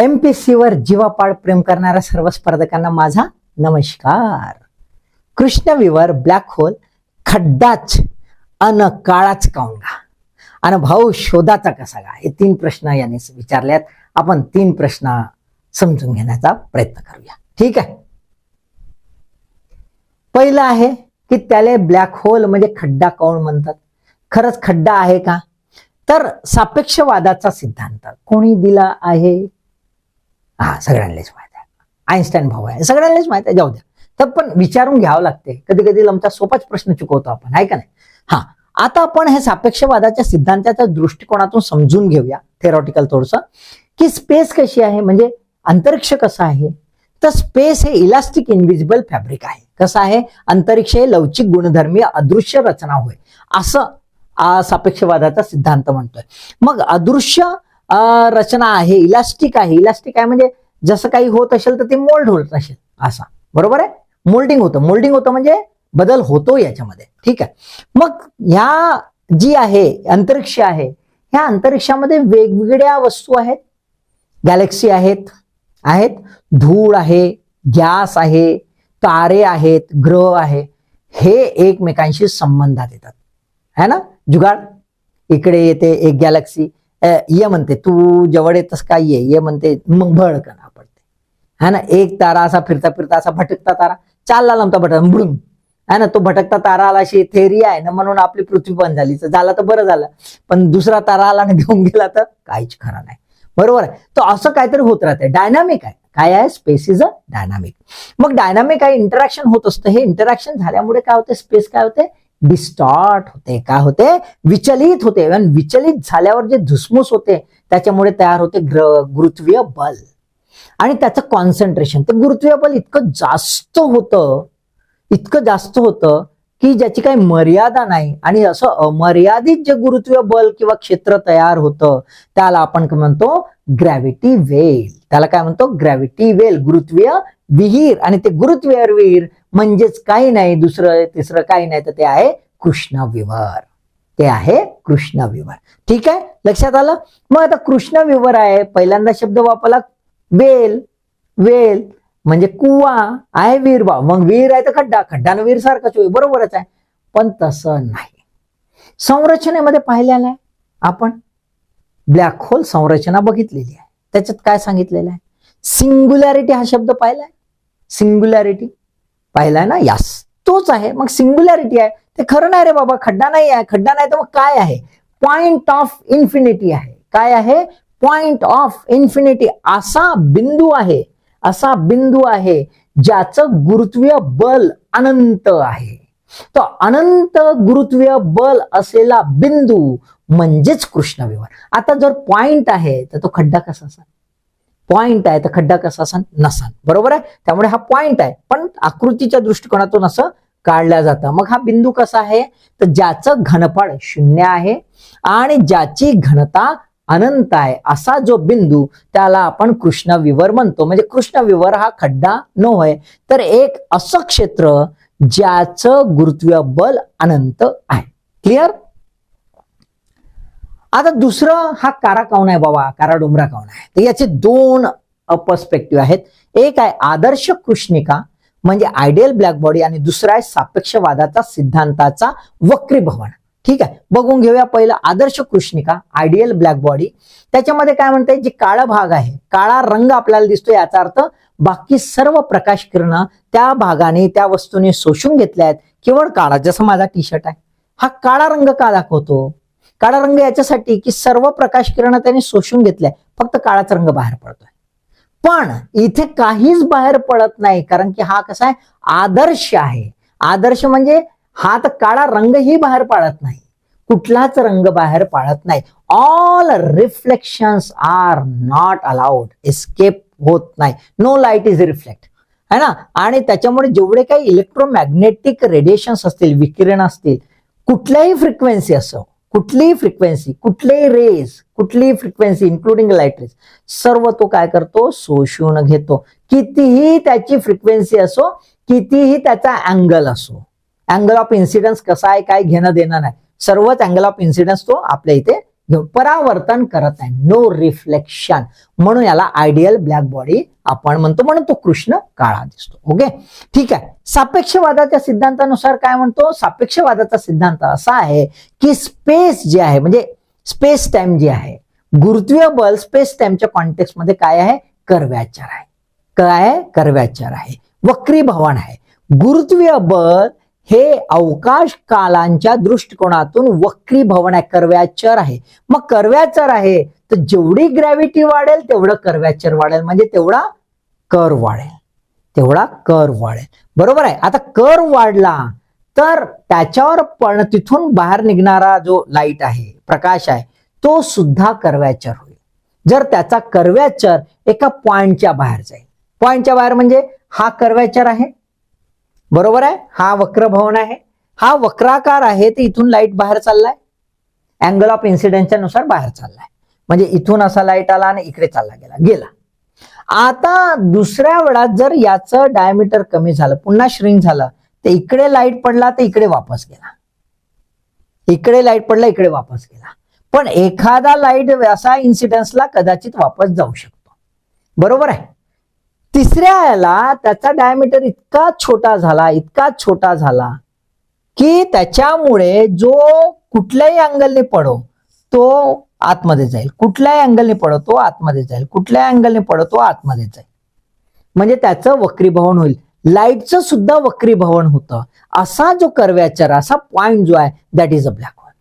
M P वर जीवापाड प्रेम करणाऱ्या सर्व स्पर्धकांना माझा नमस्कार. कृष्णविवर ब्लॅक होल खड्डाच अन काळाच काउंगा. आणि भाऊ शोधाचा कसा गा? हे तीन प्रश्न याने विचारल्यात. आपण तीन प्रश्न समजून घेण्याचा प्रयत्न करूया. ठीक आहे? पहिलं आहे की त्याला ब्लॅक होल म्हणजे खड्डा काऊन म्हणतात? खरंच खड्डा आहे का? तर सापेक्षवादाचा सिद्धांत. कोणी दिला आहे? हा सगळ्यांनाच माहीत आहे. आईन्स्टाईन भाऊ आहे. सगळ्यांनाच माहीत आहे. जाऊ द्या. तर पण विचारून घ्यावं लागते. कधी कधी आमचा सोपाच प्रश्न चुकवतो आपण. आहे का नाही? हा. आता आपण हे सापेक्षवादाच्या सिद्धांताच्या दृष्टिकोनातून समजून घेऊया. थेरॉटिकल थोडस. की स्पेस कशी आहे? म्हणजे अंतरिक्ष कसं आहे? तर स्पेस हे इलास्टिक इनविजिबल फॅब्रिक आहे. कसं आहे? अंतरिक्ष हे लवचिक गुणधर्मीय अदृश्य रचना होय. असं सापेक्षवादाचा सिद्धांत म्हणतोय. मग अदृश्य रचना आहे इलास्टिक आहे. इलास्टिक आहे म्हणजे जसं काही होत असेल तर ते मोल्ड होत असेल असा. बरोबर आहे? मोल्डिंग होतं. मोल्डिंग होतं म्हणजे बदल होतो याच्यामध्ये. ठीक आहे? मग ह्या जी आहे अंतरिक्ष आहे ह्या अंतरिक्षामध्ये वेगवेगळ्या वस्तू आहेत. गॅलेक्सी आहेत आहेत. धूळ आहे गॅस आहे तारे आहेत ग्रह आहे. हे एकमेकांशी संबंधात येतात. है ना? जुगाड. इकडे येते एक गॅलेक्सी ये म्हणते तू जवळ येतस काय ये. ये म्हणते मग भडकन पडते. है ना? एक तारा असा फिरता फिरता असा भटकता तारा चालला लांबता भटक बुडून. है ना? तो भटकता तारा आला अशी थेरी आहे ना म्हणून आपली पृथ्वी बंद झाली. तर झालं तर बरं झालं. पण दुसरा तारा आला आणि घेऊन गेला तर काहीच खरं नाही. बरोबर आहे? तो असं काहीतरी होत राहते. डायनामिक आहे. काय आहे? स्पेस इज अ डायनामिक मग डायनामिक आहे इंटरॅक्शन होत असतं. हे इंटरॅक्शन झाल्यामुळे काय होते? स्पेस काय होते? डिस्टॉर्ट होते. काय होते? विचलित होते. आणि विचलित झाल्यावर जे धुसमुस होते त्याच्यामुळे तयार होते ग्र गुरुत्वीय बल. आणि त्याचं कॉन्सन्ट्रेशन ते गुरुत्वीय बल इतकं जास्त होतं इतकं जास्त होतं की ज्याची काही मर्यादा नाही. आणि असं अमर्यादित जे गुरुत्वीय बल किंवा क्षेत्र तयार होतं त्याला आपण काय म्हणतो? ग्रॅव्हिटी वेल त्याला काय म्हणतो? ग्रॅव्हिटी वेल गुरुत्वीय विहीर. आणि ते गुरुत्वीय विहीर म्हणजेच काही नाही दुसरं तिसरं काही नाही तर ते आहे कृष्णविवर. ते आहे कृष्णविवर. ठीक आहे? लक्षात आलं? मग आता कृष्णविवर आहे. पहिल्यांदा शब्द वापरला वेल वेल म्हणजे कुवा आहे वीर बा मग वीर आहे तर खड्डा. खड्डानं वीर सारखाच होईल. बरोबरच आहे. पण तसं नाही. संरचनेमध्ये पाहिलेलं आहे आपण. ब्लॅक होल संरचना बघितलेली आहे. त्याच्यात काय सांगितलेलं आहे? सिंग्युलॅरिटी हा शब्द पाहिलाय? सिंग्युलॅरिटी. पाहिलाय ना यास तोच आहे. मग सिंग्युलॅरिटी आहे. ते खरं नाही रे बाबा खड्डा नाही आहे. खड्डा नाही तर मग काय आहे? पॉइंट ऑफ इन्फिनिटी आहे. काय आहे? पॉइंट ऑफ इन्फिनिटी असा बिंदू आहे. असा बिंदू आहे ज्याचं गुरुत्वीय बल अनंत आहे. तो अनंत गुरुत्वीय बल असलेला बिंदू म्हणजेच कृष्णविवर. आता जर पॉइंट आहे तर तो खड्डा कसा असा पॉइंट आहे तर खड्डा कसा असन? नसन. बरोबर आहे? त्यामुळे हा पॉइंट आहे. पण आकृतीच्या दृष्टिकोनातून असं काढलं जातं. मग हा बिंदू कसा आहे? तर ज्याचं घनफळ शून्य आहे आणि ज्याची घनता अनंत आहे असा जो बिंदू त्याला आपण कृष्णविवर म्हणतो. म्हणजे कृष्णविवर हा खड्डा न होय तर एक असं क्षेत्र ज्याचं गुरुत्वीय बल अनंत आहे. क्लिअर आता दुसरं हा कारा काऊन आहे बाबा? कारा डोंबरा काऊन आहे? तर याचे दोन पर्स्पेक्टिव्ह आहेत. एक आहे आदर्श कृष्णिका म्हणजे आयडियल ब्लॅक बॉडी आणि दुसरा आहे सापेक्षवादाचा सिद्धांताचा वक्रीभवन. ठीक आहे? बघून घेऊया पहिलं आदर्श कृष्णिका आयडियल ब्लॅक बॉडी त्याच्यामध्ये काय म्हणते जे काळा भाग आहे काळा रंग आपल्याला दिसतो याचा अर्थ बाकी सर्व प्रकाश किरण त्या भागाने त्या वस्तूने शोषून घेतल्या आहेत केवळ काळा जसं माझा टी शर्ट आहे. हा काळा रंग का दाखवतो? काळा रंग याच्यासाठी की सर्व प्रकाश किरण त्याने शोषून घेतल्या. फक्त काळाचा रंग बाहेर पडतोय. पण इथे काहीच बाहेर पडत नाही कारण की हा कसा आहे? आदर्श आहे. आदर्श म्हणजे हा तर काळा रंगही बाहेर पाडत नाही. कुठलाच रंग बाहेर पाळत नाही. All reflections are not allowed escape होत नाही. नो लाइट इज रिफ्लेक्ट है ना? आणि त्याच्यामुळे जेवढे काही इलेक्ट्रोमॅग्नेटिक रेडिएशन्स असतील विकिरण असतील कुठल्याही फ्रिक्वेन्सी असो कुठलीही फ्रिक्वेन्सी कुठलेही रेज कुठलीही फ्रिक्वेन्सी इन्क्लुडिंग लाइट रेज सर्व तो काय करतो? शोषून घेतो. कितीही त्याची फ्रिक्वेन्सी असो कितीही त्याचा अँगल असो. अँगल ऑफ इन्सिडन्स कसा आहे काय घेणं देणं नाही. सर्वच अँगल ऑफ इन्सिडन्स तो आपल्या इथे घेऊन परावर्तन करत आहे. नो रिफ्लेक्शन म्हणून याला आयडियल ब्लॅक बॉडी आपण म्हणतो. म्हणून तो कृष्ण काळा दिसतो. ओके ठीक आहे. सापेक्षवादाच्या सिद्धांतानुसार काय म्हणतो? सापेक्षवादाचा सिद्धांत असा आहे की स्पेस जे आहे म्हणजे स्पेस टाइम जे आहे गुरुत्वीय बल स्पेस टाइमच्या कॉन्टेक्स्टमध्ये काय आहे? कर्व्याचार आहे. काय आहे? कर्व्याचार आहे. वक्रीभवन आहे. गुरुत्वीय बल हे अवकाश कालांच्या दृष्टिकोनातून वक्रीभवन आहे कर्व्याचर आहे. मग कर्व्याचर आहे तर जेवढी ग्रॅव्हिटी वाढेल तेवढं कर्व्याचर वाढेल. म्हणजे तेवढा कर वाढेल. तेवढा कर वाढेल. बरोबर आहे? आता कर वाढला तर त्याच्यावर पण तिथून बाहेर निघणारा जो लाइट आहे प्रकाश आहे तो सुद्धा कर्व्याचर होईल. जर त्याचा कर्व्याचर एका पॉइंटच्या बाहेर जाईल. पॉइंटच्या बाहेर म्हणजे हा कर्व्याचर आहे बरोबर आहे? हा वक्रभवन आहे. हा वक्राकार आहे तर इथून लाइट बाहेर चाललाय. अँगल ऑफ इन्सिडेंटच्या नुसार बाहेर चाललाय. म्हणजे इथून असा लाइट आला आणि इकडे चालला गेला गेला. आता दुसऱ्या वेळात जर याचं डायमीटर कमी झालं पुन्हा श्रिंक झालं तर इकडे लाइट पडला तर इकडे वापस गेला. इकडे लाइट पडला इकडे वापस गेला. पण एखादा लाइट असा इन्सिडन्सला कदाचित वापस जाऊ शकतो. बरोबर आहे? तिसऱ्या याला त्याचा डायमीटर इतका छोटा झाला इतका छोटा झाला की त्याच्यामुळे जो कुठल्याही अँगलने पडो तो आतमध्ये जाईल. कुठल्याही अँगलने पडो तो आतमध्ये जाईल. कुठल्याही अँगलने पडो तो आतमध्ये जाईल. म्हणजे त्याचं वक्रीभवन होईल. लाईटचं सुद्धा वक्रीभवन होतं. असा जो कर्व्याचर असा पॉइंट जो आहे that is a black hole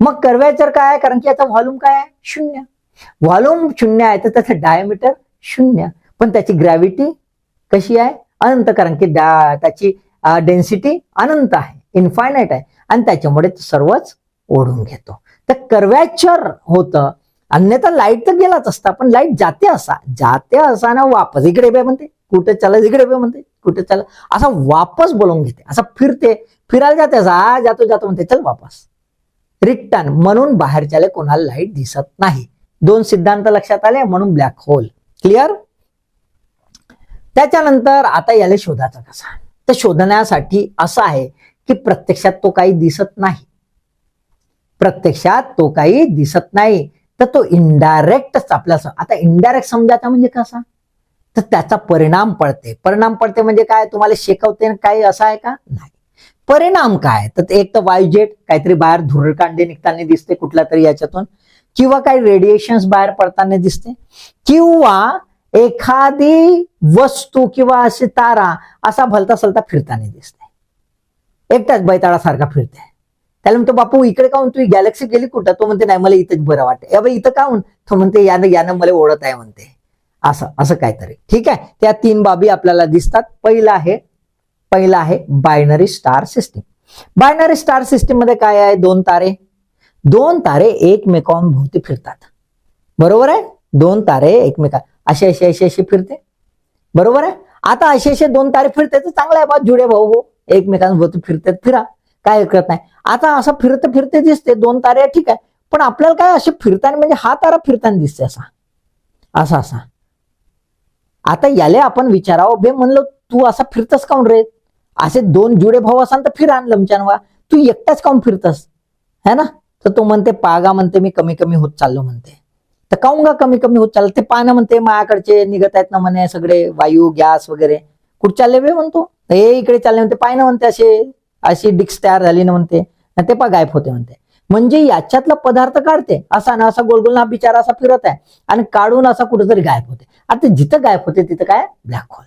मग कर्व्याचर काय आहे? कारण की याचा व्हॉल्यूम काय आहे? शून्य. व्हॉल्यूम शून्य आहे तर त्याचं डायमीटर शून्य. पण त्याची ग्रॅव्हिटी कशी आहे? अनंत कारण की त्याची डेन्सिटी अनंत आहे इन्फायनाईट आहे. आणि त्याच्यामुळे सर्वच ओढून घेतो. तर कर्व्याचर होतं. अन्यथा लाइट तर गेलाच असता पण लाइट जाते असा. जाते असा ना वापस इकडे बे म्हणते. कुठे चला इकडे बे म्हणते. कुठे चला असा वापस बोलवून घेते. असा फिरते. फिरायला जाते असा. "आ, जातो जातो म्हणते. चल वापस. रिटर्न. म्हणून बाहेरच्याला कोणाला लाइट दिसत नाही. दोन सिद्धांत लक्षात आले म्हणून ब्लॅक होल क्लिअर त्याच्यानंतर आता याला शोधाचा कसा तर शोधण्यासाठी असं आहे की प्रत्यक्षात तो काही दिसत नाही. प्रत्यक्षात तो काही दिसत नाही. तर तो इनडायरेक्टच आपल्या आता इनडायरेक्ट समजायचा म्हणजे कसा? तर त्याचा परिणाम पडते. परिणाम पडते म्हणजे काय? तुम्हाला शिकवते न काही असं आहे का? नाही. परिणाम काय? तर ते एक तर वायुजेट काहीतरी बाहेर धुरकांडे निघताना दिसते कुठल्या तरी याच्यातून. किंवा काही रेडिएशन्स बाहेर पडताना दिसते. किंवा एखादी वस्तू किंवा अशी तारा असा भलता सलता फिरताना दिसते. एकटाच बैताळासारखा फिरते. त्याला म्हणतो बापू इकडे काहून तू गॅलेक्सी गेली कुठं? तो म्हणते नाही मला इथंच बरं वाटतं अबे इथं काहून? तो म्हणते यानं यानं मला ओढत आहे म्हणते. असं असं काहीतरी. ठीक आहे? त्या तीन बाबी आपल्याला दिसतात. पहिलं आहे पहिलं आहे binary star system binary star सिस्टीममध्ये काय आहे? दोन तारे. दोन तारे एकमेकांभोवती फिरतात. बरोबर आहे? दोन तारे एकमेका असे असे असे असे फिरते. बरोबर आहे? आता असे असे दोन तारे फिरते तर चांगला आहे बा जुडे भाऊ हो एकमेकांभोवती फिरतात फिरा. काय हरकत नाही. आता असं फिरते फिरते दिसते दोन तारे ठीक आहे. पण आपल्याला काय असे फिरताना म्हणजे हा तारा फिरताना दिसते असा. असा असा. आता याले आपण विचारावं बे म्हणलं तू असा फिरतस काऊन रे? असे दोन जुडे भाऊ असाल तर फिर आण लमचानवा तू एकटाच काऊन फिरतस? है ना? तर तो म्हणते पागा म्हणते मी कमी कमी होत चाललो म्हणते. तर काऊन का कमी कमी होत चाललं? ते पानं म्हणते मायाकडचे निघत आहेत ना म्हणे सगळे वायू गॅस वगैरे. कुठे चालले बे म्हणतो? हे इकडे चालले म्हणते पाय ना म्हणते असे अशी डिक्स तयार झाली ना म्हणते. ते पा गायब होते म्हणते. म्हणजे याच्यातला पदार्थ काढते. असा ना असा गोलगोल हा बिचारा असा फिरत आहे. आणि काढून असा कुठेतरी गायब होते. आता जिथं गायब होते तिथं काय? ब्लॅक होल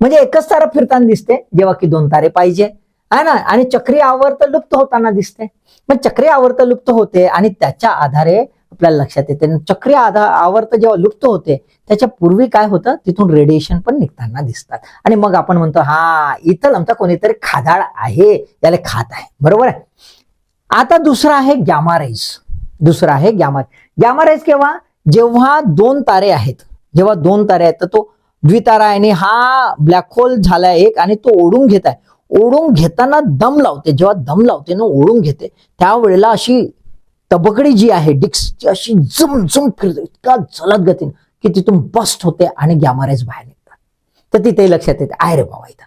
म्हणजे एकच तारा फिरताना दिसते जेव्हा की दोन तारे पाहिजे. आहे ना? आणि चक्री आवर्त लुप्त होताना दिसते. मग चक्री आवर्त लुप्त होते आणि त्याच्या आधारे आपल्याला लक्षात येते. आणि आधार आवर्त जेव्हा लुप्त होते त्याच्या पूर्वी काय होतं? तिथून रेडिएशन पण निघताना दिसतात. आणि मग आपण म्हणतो हा इथं आमचा कोणीतरी खादाळ आहे याला खात आहे. बरोबर आहे? आता दुसरा आहे गॅमा रेज दुसरा आहे गॅमा गॅमा रेज केव्हा? जेव्हा दोन तारे आहेत. जेव्हा दोन तारे आहेत तर तो द्वितारा आहे आणि हा ब्लॅक होल झाला एक आणि तो ओढून घेत आहे. ओढून घेताना दम लावते. जेव्हा दम लावते ना ओढून घेते त्यावेळेला अशी तबकडी जी आहे डिक्सची अशी झुम फिरते इतका जलद गतीने की तिथून बस्ट होते आणि गॅमारेज बाहेर निघतात. तर तिथे लक्षात येते आहे रे बाबा इथं.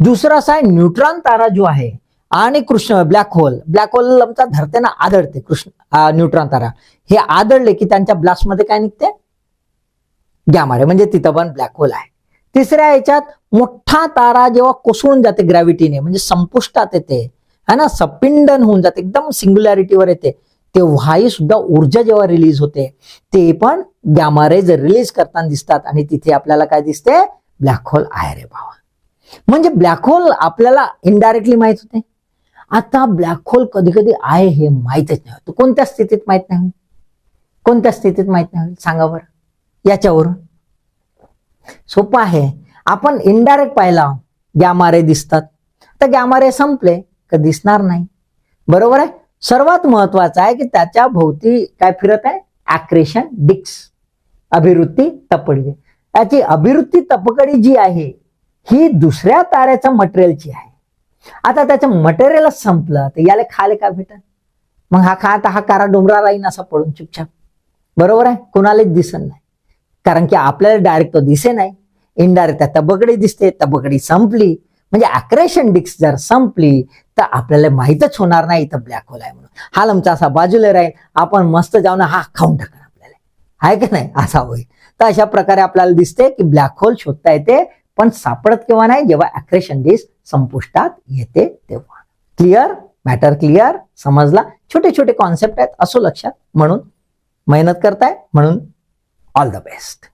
दुसरा असा आहे न्यूट्रॉन तारा जो आहे आणि कृष्ण ब्लॅक होल ब्लॅक होल आमचा धरतेना आदळते कृष्ण न्यूट्रॉन तारा. हे आदळले की त्यांच्या ब्लास्टमध्ये काय निघते? गॅमारे म्हणजे तिथं पण ब्लॅक होल आहे. तिसऱ्या याच्यात मोठा तारा जेव्हा कोसळून जाते ग्रॅव्हिटीने म्हणजे संपुष्टात येते है ना सपिंडन होऊन जाते एकदम सिंग्युलॅरिटीवर येते तेव्हाही सुद्धा ऊर्जा जेव्हा रिलीज होते ते पण गॅमा रेज रिलीज करताना दिसतात आणि तिथे आपल्याला काय दिसते? ब्लॅक होल आहे रे बाबा. म्हणजे ब्लॅक होल आपल्याला इनडायरेक्टली माहीत होते. आता ब्लॅक होल कधी कधी आहे हे माहितच नाही होतं. कोणत्या स्थितीत माहीत नाही होईल कोणत्या स्थितीत माहीत नाही होईल सांगा बरं. याच्यावरून. सोपं आहे. आपण इनडायरेक्ट पाहिला गॅमारे दिसतात. तर गॅमारे संपले. का दिसणार नाही. बरोबर आहे? सर्वात महत्वाचं आहे की त्याच्या भोवती काय फिरत आहे? ऍक्रेशन डिक्स अभिवृत्ती तपकडी याची अभिवृत्ती तपकडी जी आहे ही दुसऱ्या ताऱ्याच्या मटेरियलची आहे. आता त्याचं मटेरियलच संपलं तर याला खाले का भेटत मग हा खा आता हा कारा डोंगरा राहीन असा पडून चुपचाप. बरोबर आहे? कुणालाच दिसत नाही. कारण की आपल्याला डायरेक्ट तो दिसे नाही इनडायरेक्ट त्या तबकडी दिसते तबकडी संपली. म्हणजे अक्रेशन डिक्स जर संपली तर आपल्याला माहीतच होणार नाही इथं ब्लॅक होल आहे म्हणून. हा लमचा असा बाजूला राहील आपण मस्त जाऊन हा खाऊन टाकणार आपल्याला. आहे का नाही? असा होईल. तर अशा प्रकारे आपल्याला दिसते की ब्लॅक होल शोधता येते पण सापडत केव्हा नाही? जेव्हा अक्रेशन डिस्क संपुष्टात येते तेव्हा. क्लिअर मॅटर क्लिअर समजला? छोटे छोटे कॉन्सेप्ट आहेत असो लक्षात. म्हणून मेहनत करताय म्हणून ऑल द बेस्ट